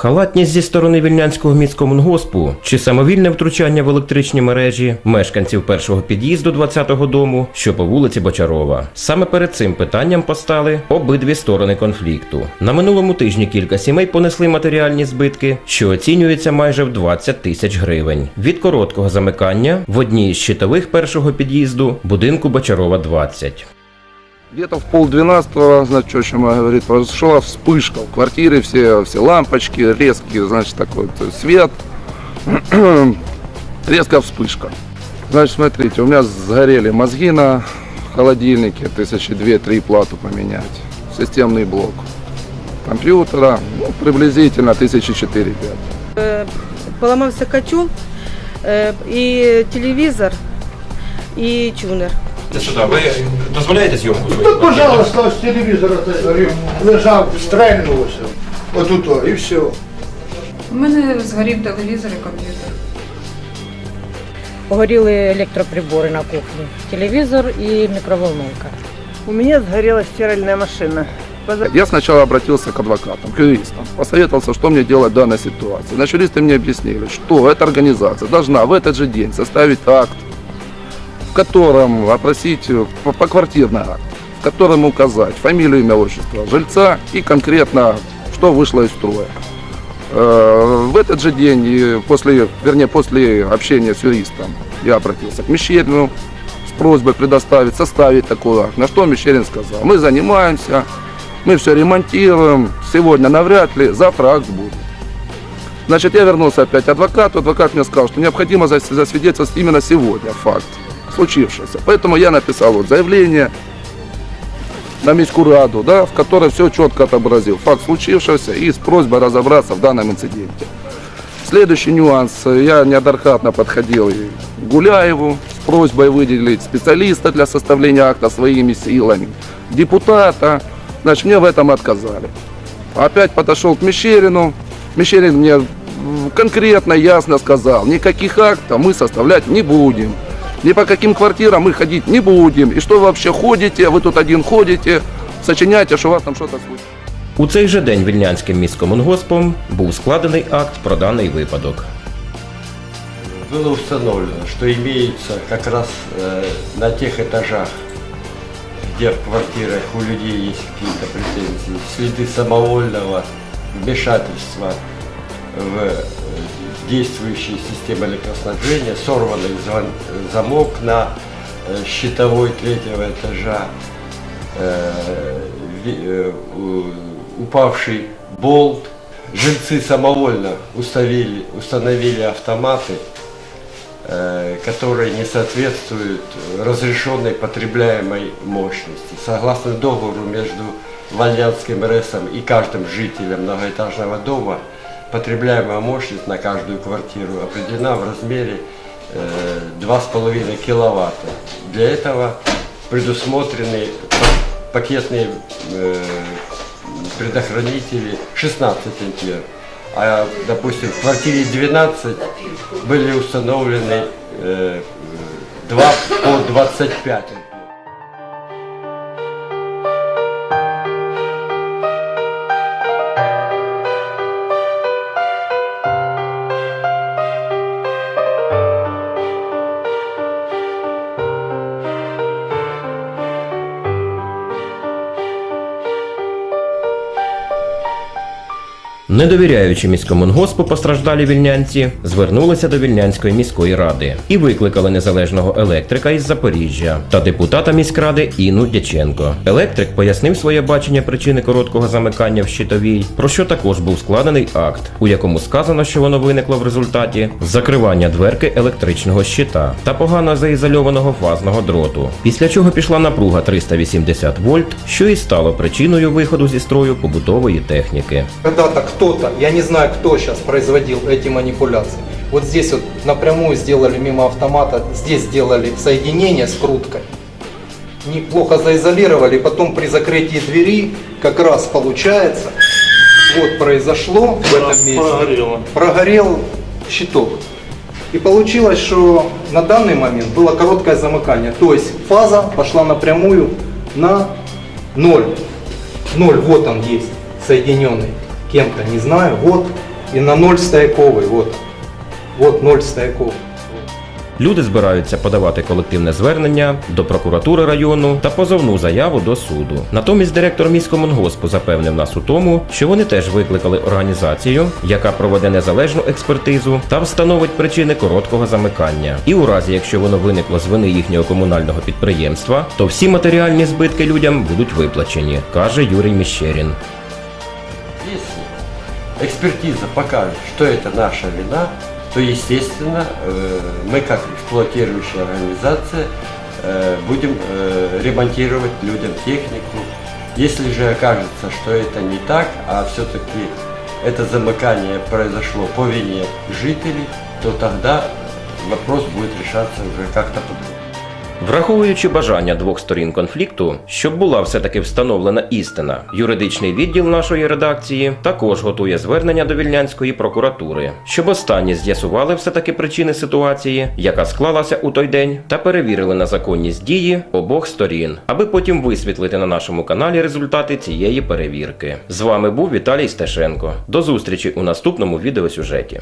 Халатність зі сторони вільнянського міськомунгоспу чи самовільне втручання в електричні мережі мешканців першого під'їзду 20-го дому, що по вулиці Бочарова. Саме перед цим питанням постали обидві сторони конфлікту. На минулому тижні кілька сімей понесли матеріальні збитки, що оцінюються майже в 20 тисяч гривень. Від короткого замикання в одній із щитових першого під'їзду будинку Бочарова 20. Где-то в полдвенадцатого, значит, что чем говорит, произошла вспышка в квартире, все, все лампочки, резкий, значит, такой вот свет, резкая вспышка. Значит, смотрите, у меня сгорели мозги на холодильнике, тысячи две-три плату поменять, системный блок компьютера, ну, приблизительно тысячи четыре-пять. Поламався котел, е, і телевізор, і чунер. Це сюди. Ви дозволяєте зйомку? Тут, пожалуйста, з телевізора той, говорю, лежав, стрельнувся. Отут, о, і все. У мене згорів телевізор і комп'ютер. Погоріли електроприбори на кухні, телевізор і мікроволновка. У мене згоріла стиральна машина. Я сначала обратился к адвокатам, к юристам, посоветовался, что мне делать в данной ситуации. Значит, юристы мне объяснили, что эта организация должна в этот же день составить акт, в котором опросить, э, по- поквартирный акт, в котором указать фамилию, имя, отчество жильца и конкретно, что вышло из строя. Э, В этот же день, после, вернее, после общения с юристом, я обратился к Мещерину с просьбой предоставить, составить такой акт. На что Мещерин сказал, мы занимаемся, мы все ремонтируем, сегодня навряд ли, завтра акт будет. Значит, я вернулся опять к адвокату, адвокат мне сказал, что необходимо зас- засвидетельствовать именно сегодня факт случившегося. Поэтому я написал вот заявление на Міську раду, да, в которой все четко отобразил факт случившегося и с просьбой разобраться в данном инциденте. Следующий нюанс. Я неоднократно подходил и Гуляеву с просьбой выделить специалиста для составления акта своими силами, депутата. Значит, мне в этом отказали. Опять подошел к Мещерину. Мещерин мне конкретно, ясно сказал, никаких актов мы составлять не будем. Ни по каким квартирам мы ходить не будем. И что вы вообще ходите, вы тут один ходите, сочиняете, что у вас там что-то случилось. У цей же день вільнянським міськомунгоспом був складений акт про даний випадок. было установлено, что имеются как раз э, на тех этажах, где в квартирах у людей есть какие-то претензии, следы самовольного вмешательства в э, действующие системы электроснабжения, сорванный замок на э, щитовой третьего этажа, э, упавший болт. Жильцы самовольно установили, установили автоматы, которые не соответствуют разрешенной потребляемой мощности. Согласно договору между Вальянским РЭСом и каждым жителем многоэтажного дома, потребляемая мощность на каждую квартиру определена в размере э, 2,5 киловатта. Для этого предусмотрены па- пакетные э, предохранители 16 ампер. А, допустим, в квартире 12 были установлены э, 2 по 25 ампер. Не довіряючи міськомунгоспу, постраждалі вільнянці звернулися до Вільнянської міської ради і викликали незалежного електрика із Запоріжжя та депутата міськради Інну Дяченко. Електрик пояснив своє бачення причини короткого замикання в щитовій, про що також був складений акт, у якому сказано, що воно виникло в результаті закривання дверки електричного щита та погано заізольованого фазного дроту. Після чого пішла напруга 380 вольт, що і стало причиною виходу зі строю побутової техніки. Когда-то кто-то, я не знаю, кто сейчас производил эти манипуляции. Вот здесь вот напрямую сделали мимо автомата, здесь сделали соединение с круткой. Неплохо заизолировали, потом при закрытии двери как раз получается, вот произошло в этом месте, прогорел щиток. И получилось, что на данный момент было короткое замыкание, то есть фаза пошла напрямую на ноль. Ноль, вот он есть, соединенный кем-то, не знаю, вот И на ноль стояковый, вот. Вот ноль стояковый. Люди збираються подавати колективне звернення до прокуратури району та позовну заяву до суду. Натомість директор міськомунгоспу запевнив нас у тому, що вони теж викликали організацію, яка проведе незалежну експертизу та встановить причини короткого замикання. І у разі, якщо воно виникло з вини їхнього комунального підприємства, то всі матеріальні збитки людям будуть виплачені, каже Юрій Міщерін. Экспертиза покажет, что это наша вина, то, естественно, э, мы как эксплуатирующая организация э, будем э, ремонтировать людям технику. Если же окажется, что это не так, а все-таки это замыкание произошло по вине жителей, то тогда вопрос будет решаться уже как-то по-другому. Враховуючи бажання двох сторін конфлікту, щоб була все-таки встановлена істина, юридичний відділ нашої редакції також готує звернення до вільнянської прокуратури, щоб останні з'ясували все-таки причини ситуації, яка склалася у той день, та перевірили на законність дії обох сторін, аби потім висвітлити на нашому каналі результати цієї перевірки. З вами був Віталій Стешенко. До зустрічі у наступному відеосюжеті.